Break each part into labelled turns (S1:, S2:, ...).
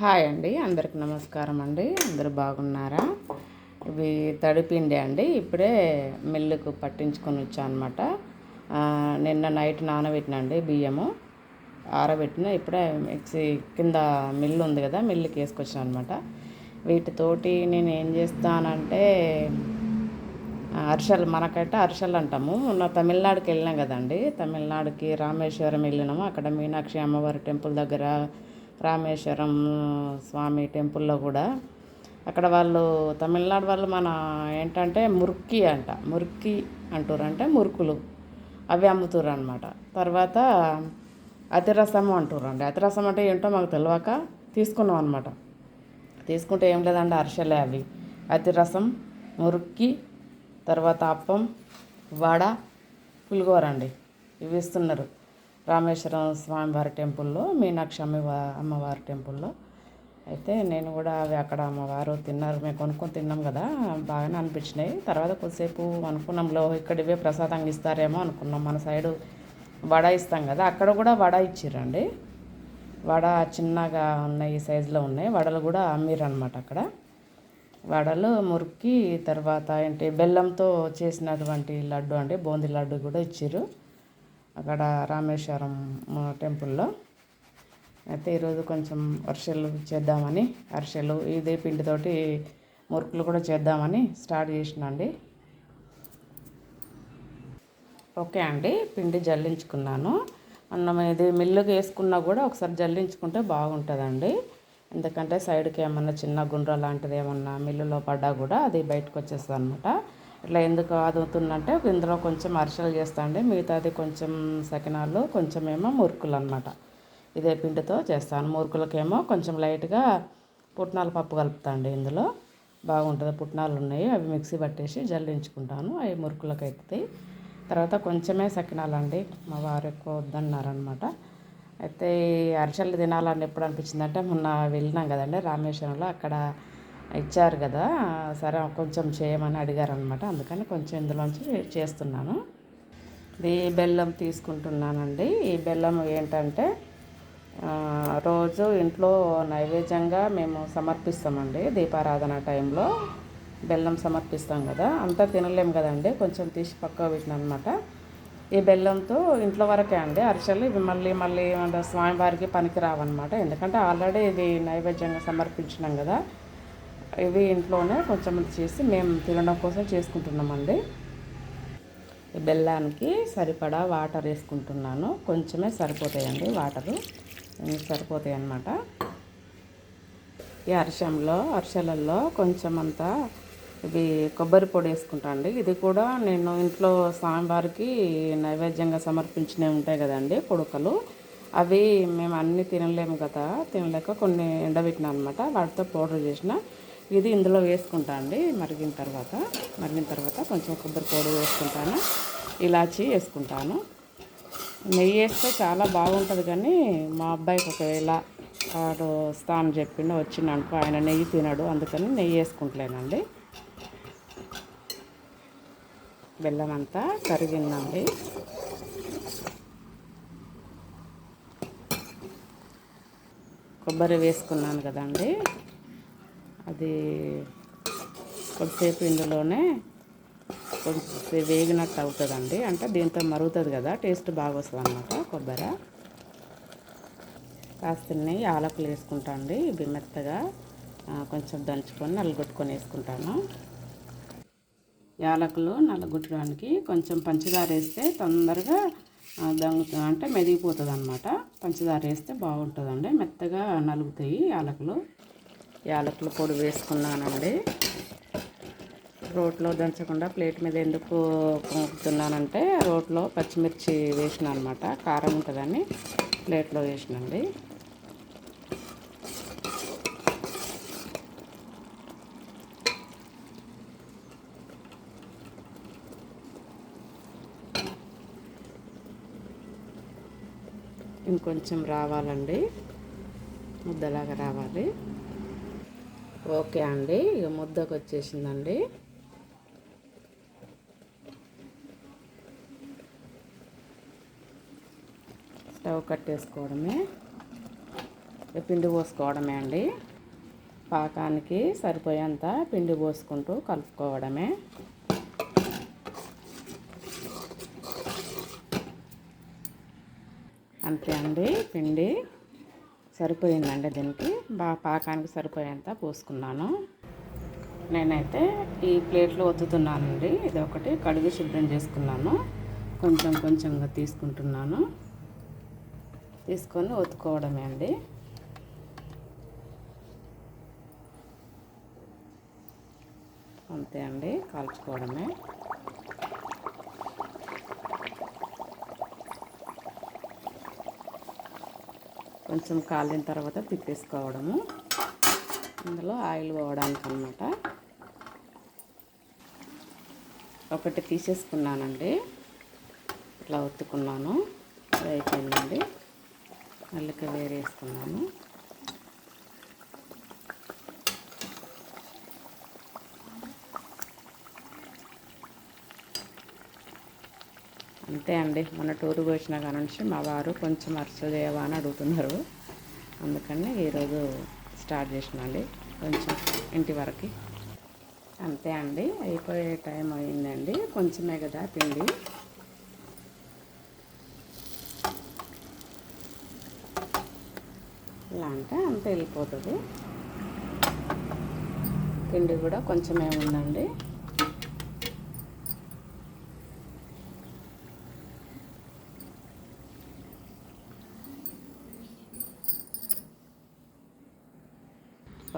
S1: Hi అండి అందరికి నమస్కారం అండి అందరూ బాగున్నారా? ఇవి తడిపిండి అండి ఇప్పుడే మిల్లుకు పట్టించుకొని వచ్చానమాట నిన్న నైట్ నానబెట్టినండి బియ్యము ఆరబెట్టిన ఇప్పుడే మిక్సీ కింద మిల్లు ఉంది కదా మిల్లుకి వేసుకొచ్చాను అనమాట వీటితోటి నేను ఏం చేస్తానంటే అరిసెలు మనకైతే అరిసెలు అంటాము. మొన్న తమిళనాడుకి వెళ్ళినాం కదండి తమిళనాడుకి రామేశ్వరం వెళ్ళినాము. అక్కడ మీనాక్షి అమ్మవారి టెంపుల్ దగ్గర రామేశ్వరం స్వామి టెంపుల్లో కూడా. అక్కడ వాళ్ళు తమిళనాడు వాళ్ళు మన ఏంటంటే మురికి అంట. మురికి అంటారు అంటే మురుకులు. అవి అమ్ముతారు అనమాట తర్వాత అతిరసము అంటారు అండి అతిరసం అంటే ఏంటో మాకు తెలియక తీసుకున్నాం అనమాట తీసుకుంటే ఏం లేదండి అరిసెలే అవి. అతిరసం మురుక్కి తర్వాత అప్పం వడ పులిగోర అండి. ఇవి ఇస్తున్నారు. రామేశ్వరం స్వామివారి టెంపుల్లో మీనాక్షి అమ్మవారి టెంపుల్లో. అయితే నేను కూడా అవి అక్కడ అమ్మవారు తిన్నారు మేము కొనుక్కొని తిన్నాం కదా బాగానే అనిపించినాయి. తర్వాత కొద్దిసేపు అనుకున్నాం లో ఇక్కడ ఇవే ప్రసాదంగా ఇస్తారేమో అనుకున్నాం. మన సైడు వడ ఇస్తాం కదా అక్కడ కూడా వడ ఇచ్చిర్రండి. వడ చిన్నగా ఉన్నాయి ఈ సైజులో ఉన్నాయి. వడలు కూడా అమ్మిరనమాట అక్కడ. వడలు మురికి తర్వాత ఏంటి బెల్లంతో చేసినటువంటి లడ్డు అండి బూందీ లడ్డు కూడా ఇచ్చారు అక్కడ రామేశ్వరం టెంపుల్లో. అయితే ఈరోజు కొంచెం అరిసెలు చేద్దామని అరిసెలు ఇదే పిండితోటి మురుకులు కూడా చేద్దామని స్టార్ట్ చేసినండి. ఓకే అండి పిండి జల్లించుకున్నాను. మనం ఇది మిల్లుకి వేసుకున్నా కూడా ఒకసారి జల్లించుకుంటే బాగుంటుందండి. ఎందుకంటే సైడ్కి ఏమన్నా చిన్న గుండ్ర లాంటిది ఏమన్నా మిల్లులో పడ్డా కూడా అది బయటకు వచ్చేస్తుంది అనమాట ఇట్లా ఎందుకు అదుగుతుందంటే ఇందులో కొంచెం అరిసెలు చేస్తా అండి మిగతాది కొంచెం సకినాలు కొంచెం ఏమో మురుకులు అనమాట ఇదే పిండితో చేస్తాను. మురుకులకేమో కొంచెం లైట్గా పుట్నాల పప్పు కలుపుతాండి ఇందులో. బాగుంటుంది. పుట్నాలు ఉన్నాయి అవి మిక్సీ పట్టేసి జల్లించుకుంటాను. అవి మురుకులకు అవుతాయి తర్వాత కొంచెమే సకినాలు అండి మా వారు ఎక్కువ వద్దన్నారనమాట అయితే అరిసెలు తినాలని ఎప్పుడు అనిపించిందంటే మొన్న వెళ్ళినాం కదండి రామేశ్వరంలో. అక్కడ ఇచ్చారు కదా సరే కొంచెం చేయమని అడిగారు అనమాట అందుకని కొంచెం ఇందులోంచి చేస్తున్నాను. ఇది బెల్లం తీసుకుంటున్నానండి. ఈ బెల్లం ఏంటంటే రోజు ఇంట్లో నైవేద్యంగా మేము సమర్పిస్తామండి దీపారాధన టైంలో. బెల్లం సమర్పిస్తాం కదా అంతా తినలేము కదండి కొంచెం తీసి పక్క పెట్టిన అనమాట ఈ బెల్లంతో ఇంట్లో వరకే అండి అరిసెలు ఇవి మళ్ళీ మళ్ళీ స్వామివారికి పనికి రావన్నమాట ఎందుకంటే ఆల్రెడీ ఇది నైవేద్యంగా సమర్పించినాం కదా. ఇవి ఇంట్లోనే కొంచెం చేసి మేము తినడం కోసం చేసుకుంటున్నామండి. బెల్లానికి సరిపడా వాటర్ వేసుకుంటున్నాను. కొంచెమే సరిపోతాయండి వాటరు. సరిపోతాయి అన్నమాట. ఈ అరిసెంలో అరిసెలలో కొంచెం అంతా ఇవి కొబ్బరి పొడి వేసుకుంటా అండి. ఇది కూడా నేను ఇంట్లో స్వామివారికి నైవేద్యంగా సమర్పించినవి ఉంటాయి కదండి పొడుకలు. అవి మేము అన్నీ తినలేము కదా. తినలేక కొన్ని ఎండబెట్టినా అనమాట వాటితో పౌడర్ చేసిన ఇది ఇందులో వేసుకుంటా అండి. మరిగిన తర్వాత మరిగిన తర్వాత కొంచెం కొబ్బరి పొడి వేసుకుంటాను. ఇలాచి వేసుకుంటాను. నెయ్యి వేస్తే చాలా బాగుంటుంది కానీ మా అబ్బాయికి ఒకవేళ వాడు స్థానం చెప్పిండు వచ్చిండనుకో ఆయన నెయ్యి తినడు అందుకని నెయ్యి వేసుకుంటలేనండి. బెల్లం అంతా కరిగిందండి. కొబ్బరి వేసుకున్నాను కదండి. అది కొద్దిసేపు ఇందులోనే కొంచెం వేగినట్టు అవుతుందండి. అంటే దీంతో మరుగుతుంది కదా టేస్ట్ బాగా వస్తుంది అనమాట కొబ్బరి. కాస్త యాలకులు వేసుకుంటా అండి ఇవి మెత్తగా కొంచెం దంచుకొని నల్లగొట్టుకొని వేసుకుంటాను. యాలకులు నల్లగొట్టడానికి కొంచెం పంచదార వేస్తే తొందరగా దంగు అంటే మెదిగిపోతుంది అనమాట పంచదార వేస్తే బాగుంటుందండి మెత్తగా నలుగుతాయి యాలకులు. యాలకుల పొడి వేసుకున్నానండి. రోట్లో దంచకుండా ప్లేట్ మీద ఎందుకు పంపుతున్నానంటే రోట్లో పచ్చిమిర్చి వేసిన అనమాట కారం ఉంటుందని ప్లేట్లో వేసినండి ఇంకొంచెం రావాలండి. ముద్దలాగా రావాలి. ఓకే అండి. ఇక ముద్దకు వచ్చేసిందండి స్టవ్ కట్టేసుకోవడమే. ఇక పిండి పోసుకోవడమే అండి. పాకానికి సరిపోయేంత పిండి పోసుకుంటూ కలుపుకోవడమే. అంతే అండి పిండి. సరిపోయిందండి దీనికి. బాగా పాకానికి సరిపోయేంత పోసుకున్నాను. నేనైతే ఈ ప్లేట్లో వత్తుతున్నానండి ఇది ఒకటి కడుగు శుభ్రం చేసుకున్నాను. కొంచెం కొంచెంగా తీసుకుంటున్నాను. తీసుకొని ఒత్తుకోవడమే అండి. అంతే అండి. కాల్చుకోవడమే. కొంచెం కాలిన తర్వాత తిప్పేసుకోవడము. ఇందులో ఆయిల్ పోవడానికి అనమాట ఒకటి తీసేసుకున్నానండి. ఇట్లా ఒత్తుకున్నాను. అయిపోయిందండి మళ్ళీ వేరేసుకున్నాను. అంతే అండి. మొన్న టూరు వచ్చిన కాడ నుంచి మా వారు కొంచెం అరసలు చేయవా అని అడుగుతున్నారు. అందుకని ఈరోజు స్టార్ట్ చేసినండి. కొంచెం ఇంటి వరకు. అంతే అండి. అయిపోయే టైం అయిందండి. కొంచెమే కదా పిండి ఇలా అంటే అంత వెళ్ళిపోతుంది. పిండి కూడా కొంచెమే ఉందండి.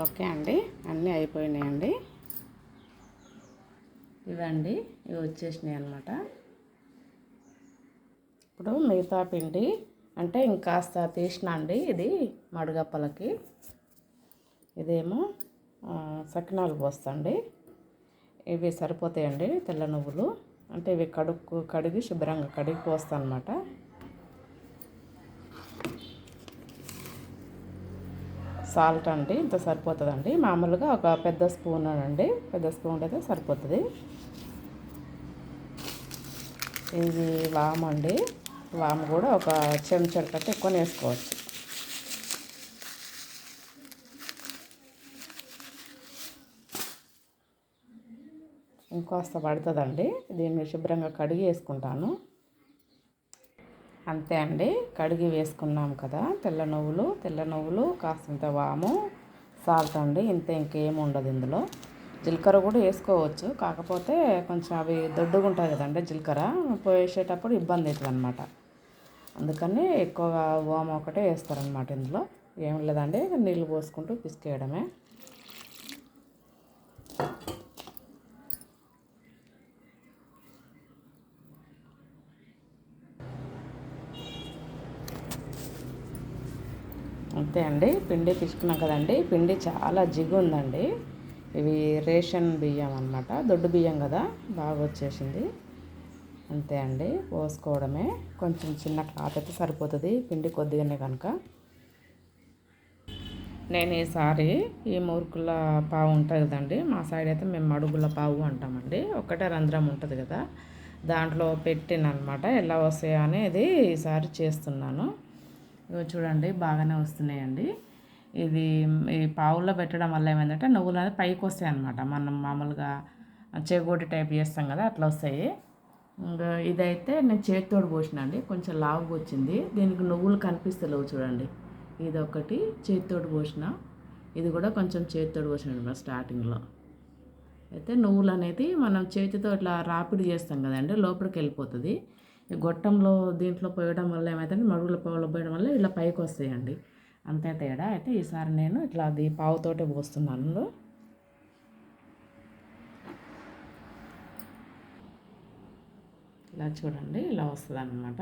S1: ఓకే అండి. అన్నీ అయిపోయినాయండి. ఇవండి. ఇవి వచ్చేసినాయి అనమాట ఇప్పుడు మిగతా పిండి అంటే ఇంకాస్త తీసిన అండి ఇది మడుగప్పలకి. ఇదేమో సకినాలు పోస్తండి. ఇవి సరిపోతాయండి తెల్ల నువ్వులు. అంటే ఇవి కడుక్కు కడిగి శుభ్రంగా కడిగి పోస్తాను అనమాట సాల్ట్ అండి ఇంత సరిపోతుందండి. మామూలుగా ఒక పెద్ద స్పూన్ అండి పెద్ద స్పూన్ అయితే సరిపోతుంది. ఇది వామ్ అండి. వామ్ కూడా ఒక చెంచాడు కంటే ఎక్కువ వేసుకోవచ్చు. ఇంకొస్త పడుతుందండి. దీన్ని శుభ్రంగా కడిగి వేసుకుంటాను అంతే అండి. కడిగి వేసుకున్నాం కదా తెల్ల నువ్వులు తెల్ల నువ్వులు కాస్తంత వాము సాల్ట్ అండి. ఇంత ఇంకేం ఉండదు ఇందులో. జీలకర్ర కూడా వేసుకోవచ్చు. కాకపోతే కొంచెం అవి దొడ్డుగా ఉంటుంది కదండి జీలకర్ర పోసేటప్పుడు ఇబ్బంది అవుతుంది అనమాట అందుకని ఎక్కువగా వాము ఒకటే వేస్తారనమాట ఇందులో. ఏం లేదండి నీళ్ళు పోసుకుంటూ పిసికేయడమే. అంతే అండి. పిండి తీసుకున్నాం కదండి. పిండి చాలా జిగు ఉందండి. ఇవి రేషన్ బియ్యం అనమాట దొడ్డు బియ్యం కదా. బాగా వచ్చేసింది. అంతే అండి. పోసుకోవడమే. కొంచెం చిన్న క్లాత్ అయితే సరిపోతుంది. పిండి కొద్దిగానే కనుక. నేను ఈసారి ఈ మురుకుల పావు ఉంటుంది కదండి. మా సైడ్ అయితే మేము మడుగుల పావు అంటామండి. ఒకటే రంధ్రం ఉంటుంది కదా. దాంట్లో పెట్టినమాట ఎలా వస్తాయో అనేది ఈసారి చేస్తున్నాను. చూడండి బాగానే వస్తున్నాయండి. ఇది ఈ పావుల్లో పెట్టడం వల్ల ఏమైందంటే నువ్వులు అనేది పైకి వస్తాయి అనమాట మనం మామూలుగా చెగోటి టైప్ చేస్తాం కదా అట్లా వస్తాయి. ఇంకా ఇదైతే నేను చేతితోడు పోసిన అండి కొంచెం లావుగా వచ్చింది. దీనికి నువ్వులు కనిపిస్తలేవు చూడండి. ఇది ఒకటి చేతితోడు పోసిన. ఇది కూడా కొంచెం చేతితోడు పోసిన స్టార్టింగ్లో. అయితే నువ్వులు అనేది మనం చేతితో ఇట్లా రాపిడి చేస్తాం కదండి లోపలికి వెళ్ళిపోతుంది. ఈ గొట్టంలో దీంట్లో పోయడం వల్ల ఏమైతే మడుగుల పావులో పోయడం వల్ల ఇలా పైకి వస్తాయండి. అంతే తేడా. అయితే ఈసారి నేను ఇట్లా అది పావుతోటే పోస్తున్నాను. ఇలా చూడండి ఇలా వస్తుంది అన్నమాట